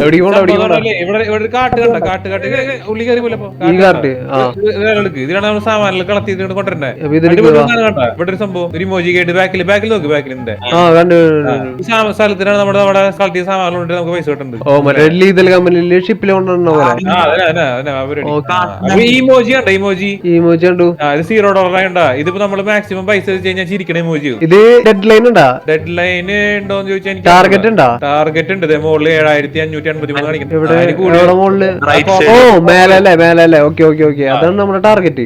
നമ്മൾ ഇവിടെ ഒരു സംഭവം ഒരു ബാക്കിൽ ബാക്കിൽ പൈസ emoji emoji emoji zero dollar ഇതിപ്പോ നമ്മൾ മാക്സിമം പൈസ ചിരിക്കണ ഇമോജി ഇത്. ഡെഡ് ലൈൻ ഉണ്ടോ? ഡെഡ് ലൈൻ ഉണ്ടോ ചോദിച്ചാൽ ടാർഗറ്റ് ഉണ്ടോ? ടാർഗറ്റ് ഉണ്ട്. മോളിൽ ഏഴായിരത്തി അഞ്ഞൂറ്റി ഓ മേലല്ലേ മേലല്ലേ. Okay okay okay. അതാണ് നമ്മുടെ ടാർഗറ്റ്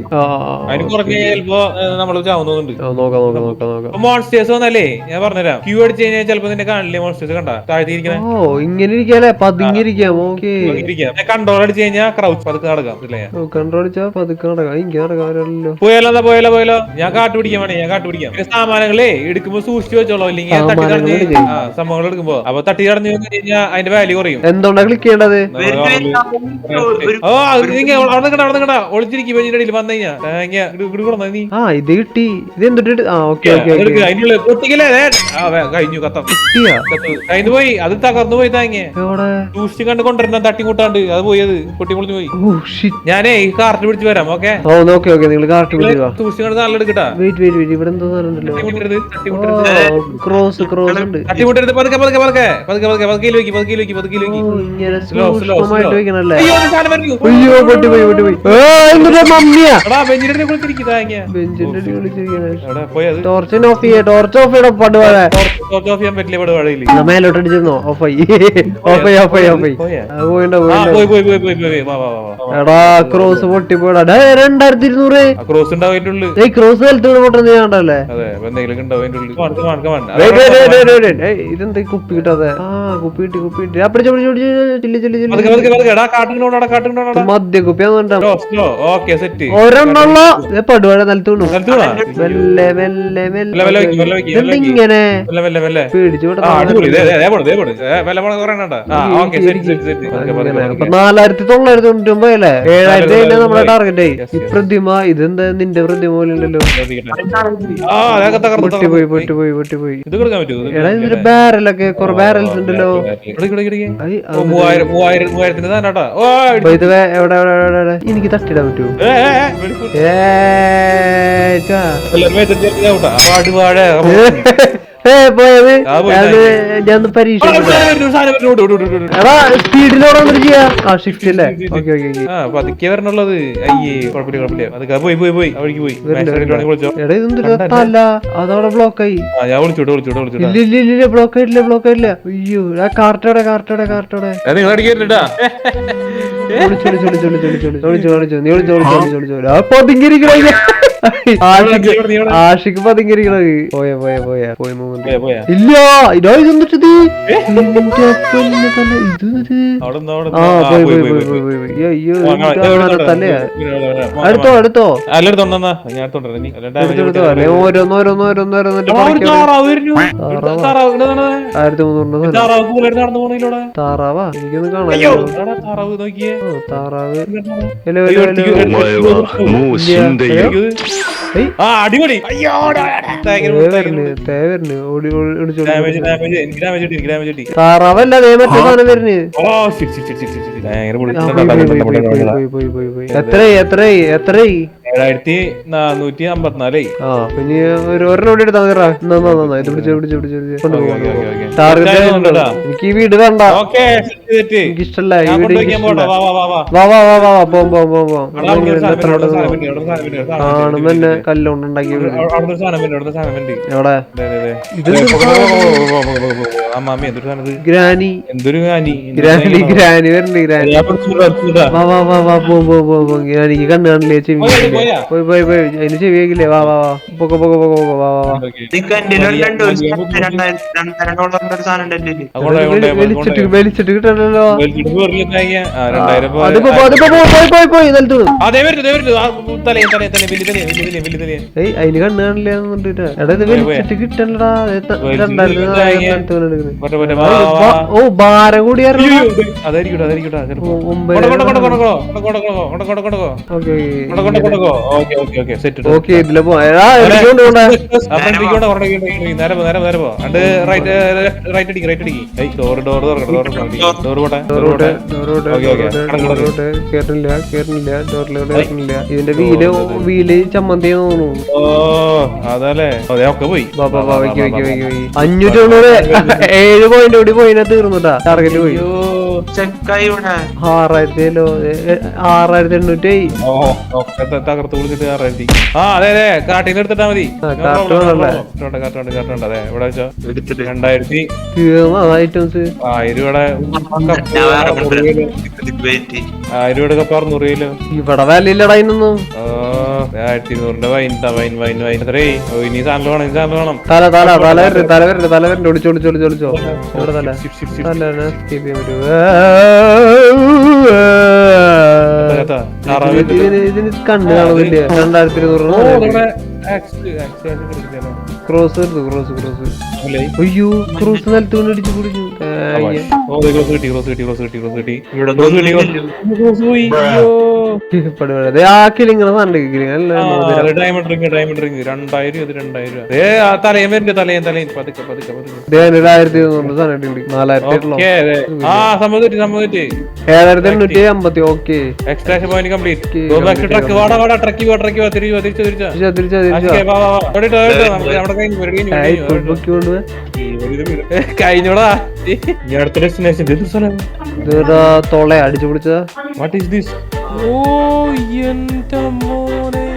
മോൺസ്റ്റേഴ്സ് വന്നല്ലേ ഞാൻ പറഞ്ഞുതരാം. ക്യൂ അടിച്ച് കഴിഞ്ഞാൽ ചിലപ്പോ നിന്നെ കാണില്ലേ മോൺസ്റ്റേഴ്സ് കണ്ട? താഴ്ത്തിയിരിക്കണേ. ഓ ഇങ്ങനെ ഇരിക്കാല്ലേ? പതുങ്ങിയിരിക്കാം. ഓക്കെ. കൺട്രോൾ അടിച്ച് കഴിഞ്ഞാൽ ക്രൗച്ച് പതുക്കെ നടക്കാം കൺട്രോൾ അടിച്ചാ പതുക്കെ നടക്കാം. എനിക്ക് നടക്കാമല്ലോ പോയാലോ പോയാലോ പോയാലോ. ഞാൻ കാട്ട് പിടിക്കാൻ വേണേ ഞാൻ കാട്ട് പിടിക്കാം. സാമാനങ്ങളെ എടുക്കുമ്പോ സൂക്ഷിച്ചു വെച്ചോളൂ. ഇല്ലെങ്കിൽ തട്ടി ആ സംഭവങ്ങൾ എടുക്കുമ്പോ. അപ്പൊ തട്ടി കടഞ്ഞു കഴിഞ്ഞാൽ അതിന്റെ വാല്യൂ കുറയും. എന്തുകൊണ്ടാ ക്ലിക്ക് ചെയ്യേണ്ടത് ഓ അത് നീ ഇങ്ങ് അവിടെ നിൽക്കണ്ട അവിടെ നിൽക്കണ്ട ഒളിച്ചിരിക്കും വെച്ചിന്റെ ഇടയിൽ വന്നു കഴിഞ്ഞാ തേങ്ങ ഇട് ഇട് കൊടുന്നാ നീ ആ ഇത് കിട്ടി ഇത് എന്തിട്ട് ആ ഓക്കെ ഓക്കെ എടുക്ക്, ഓക്കെ അതിനുള്ളിൽ പൊട്ടിക്കലേ ദേ. ആ, വേ- കഴിഞ്ഞു കത്തം കിട്ടിയാ കത്ത്. കഴിഞ്ഞു പോയി അത് തകർന്നു പോയി താങ്ങ എവിടെ സൂക്ഷിച്ച് കണ്ട് കൊണ്ടുവരണം തട്ടി അത് പോയി അത് പൊട്ടി പൊളിഞ്ഞു പോയി ഓ ഷിറ്റ് ഞാനേ ഈ കാർട്ട് പിടിച്ച് വരാം ഓക്കെ ഓ ഓക്കെ ഓക്കെ നിങ്ങൾ കാർട്ട് വിളിക്കുക സൂക്ഷിച്ച് കണ്ട് നല്ല എടുക്കട്ടാ വെയിറ്റ് വെയിറ്റ് വെയിറ്റ് ഇവിടെ എന്തോ ക്രോസ് ക്രോസ് ഉണ്ട് പതുക്കെ പതുക്കെ പതുക്കെ പതുക്കെ പതുക്കെ പതുക്കെ വെക്കി പതുക്കെ വെക്കി പതുക്കെ വെക്കി ഇങ്ങനെ സൂക്ഷ്മമായിട്ട് വെക്കണല്ലേ അയ്യോ പൊട്ടിപ്പോയി മമ്മിയാ? ബെഞ്ചിന്റെ ടോർച്ച് ഓഫ് ചെയ്യേ ടോർച്ച് ഓഫ് ചെയ്യടോ പടുവാ. എടാ ക്രോസ് പൊട്ടി ക്രോസ് ഉണ്ടാവുള്ളൂ ക്രോസ് കുപ്പി കിട്ടാതെ? ആ കുപ്പി കിട്ടി കുപ്പി കിട്ടി. അപ്പടി ചപ്പടി ചപ്പടി ചില്ലി ചില്ലി ചില്ലി മദ്യ കുപ്പി പടുവാഴ നിലത്ത് വീണു. മെല്ലെ മെല്ലെ മെല്ലെ ഇങ്ങനെ അല്ലേ നാലായിരത്തി തൊള്ളായിരത്തി തൊണ്ണൂറ്റി ഒമ്പത് ഏഴായിരത്തി കഴിഞ്ഞാൽ നമ്മുടെ ടാർഗറ്റ് ആയി ഈ പ്രതിമ ഇതെന്താ നിന്റെ പ്രതിമ പോലുണ്ടല്ലോ പൊട്ടിപ്പോയി പൊട്ടിപ്പോയി പൊട്ടിപ്പോയി എടാ ഇതിന്റെ ബാരലൊക്കെ കൊറേ ബാരൽസ് ഉണ്ടല്ലോ എവിടെ എവിടെ എനിക്ക് തട്ടിടാൻ പറ്റുമോ ഏ പോയത്? ഞാൻ ഒന്ന് അതവിടെ ബ്ലോക്കായി ഞാൻ വിളിച്ചോട്ടെ അയ്യോ കാർട്ടോടെ കാർട്ടോടെ കാർട്ടോടെ ആഷിക്ക് പതിങ്ങിരിക്കണത് പോയ പോയ പോയ പോയ ഇല്ല ഇതാ ഇത് എന്നിട്ട് അടുത്തോ അടുത്തോ താറാവ് എനിക്കൊന്നും കാണാം താറാവ് നോക്കിയേ താറാവ്. അടിപൊളി. താറാവല്ല എത്ര എത്ര എത്ര ഏഴായിരത്തി നാനൂറ്റി അമ്പത്തിനാലേ ആ പിന്നെ ഒരു ഇത് എനിക്ക് ഈ വീട് വേണ്ട. ഓക്കേ. എനിക്കിഷ്ടല്ല ആണെന്ന് തന്നെ കല്ലുകൊണ്ട് ഗ്രാനി ഗ്രാനി ഗ്രാനി വരണ്ട് ഗ്രാനി വാ വാ വാ വാ പോ പോ പോ പോ ഗ്രാനിക്ക് കണ്ണ് ചെവി പോയി പോയി പോയി അതിന് ചെവി കേക്കില്ലേ വാ വാ വാ പൊക്കെ പൊക്കെ പൊക്കെ പൊക്കെ വാ വാ വാ വെളിച്ചിട്ട് വെളിച്ചിട്ട് കിട്ടണ ഇല്ലല്ലോ അതിൽ കണ്ണാണില്ല കിട്ടണ്ടടാ ഓ ഭാരം കൂടി ഓക്കെ ഇതിലെ പോയാ റൈറ്റ് അടിക്കും റൈറ്റ് അടിക്കും ഡോർ ഡോർ തുറക്കണം ഡോർ തുറക്കണം ഡോറോട്ട് ഡോറോട്ട്. ഡോറോട്ട് കേട്ടില്ല കേട്ടില്ല കേട്ടില്ല ഇതിന്റെ വീൽ വീൽ ചമ്മന്തി തോന്നുന്നു. ഓ അതല്ലേ? അതെ ഒക്കെ പോയി. അഞ്ഞൂറ്റി തൊണ്ണൂറ്. ഏഴ് പോയിന്റ് കൂടി പോയിനാ തീർന്നുട്ടാ ടാർഗറ്റ് പോയി. അയ്യോ ചെക്കായി ഇവിടെ. ആറായിരത്തി അല്ലോ ആറായിരത്തി എണ്ണൂറ്റി ഓ ഒക്കെ ത- തകർത്ത് വിളിച്ചിട്ട് ആറായിരത്തി. ആ അതെ അതെ. കാട്ടിന്ന് എടുത്തിട്ടാ മതി? കാട്ടുണ്ട് കാട്ടുണ്ട് കാട്ടുണ്ട് അതെ ഇവിടെ വെച്ചോ. രണ്ടായിരത്തി ഐറ്റംസ് ആയിരം ആയിരം കപ്പ് അറുന്നൂറ് കിലോ ഇവിടെ വില ഇല്ലടാ ഇന്നൊന്നും ആയിരത്തി ഇരുന്നൂറിന്റെ വൈൻ വൈൻ വൈൻ ഇനി സാധനം വേണം ഇനി സാധനം വേണം. തല തല തല വരണ്ട് തല. വരണ്ട് തല വരണ്ട്. ഒളിച്ചോ ഒളിച്ചോ ഒളിച്ചോ. ഒളിച്ചോ ഇവിടെ തല. തല? സ്കിപ്പ് ചെയ്യാൻ പറ്റുമോ? കണ്ണ് കാണുന്നില്ല രണ്ടായിരത്തി. ക്രോസ് എടുത്തു ക്രോസ് ക്രോസ്? അയ്യോ ക്രോസ് നിലത്ത് കൊണ്ട്. ഓ, ദേ ക്രോസ് കിട്ടി ക്രോസ് കിട്ടി ക്രോസ് കിട്ടി ക്രോസ് കിട്ടി. ക്രോസ് കിട്ടി ക്രോസ് ക്രോസ് പോയി. അയ്യോ. ആ പതുക്കെ ആയിരത്തി നാലായിരത്തി ഏഴായിരത്തി എണ്ണൂറ്റി അമ്പത്തി okay. Extraction point complete truck വാടാ വാടാ ട്രക്ക് വാ ട്രക്ക് തിരിച്ചു തിരിച്ചു. തിരിച്ചു തിരിച്ചാ തിരിച്ചാ കഴിഞ്ഞോടാ. അടുത്ത ഡെസ്റ്റിനേഷൻ തൊള അടിച്ചു പിടിച്ചതാ വാട്ട് ഈസ് ദിസ് Oh, என் மோனே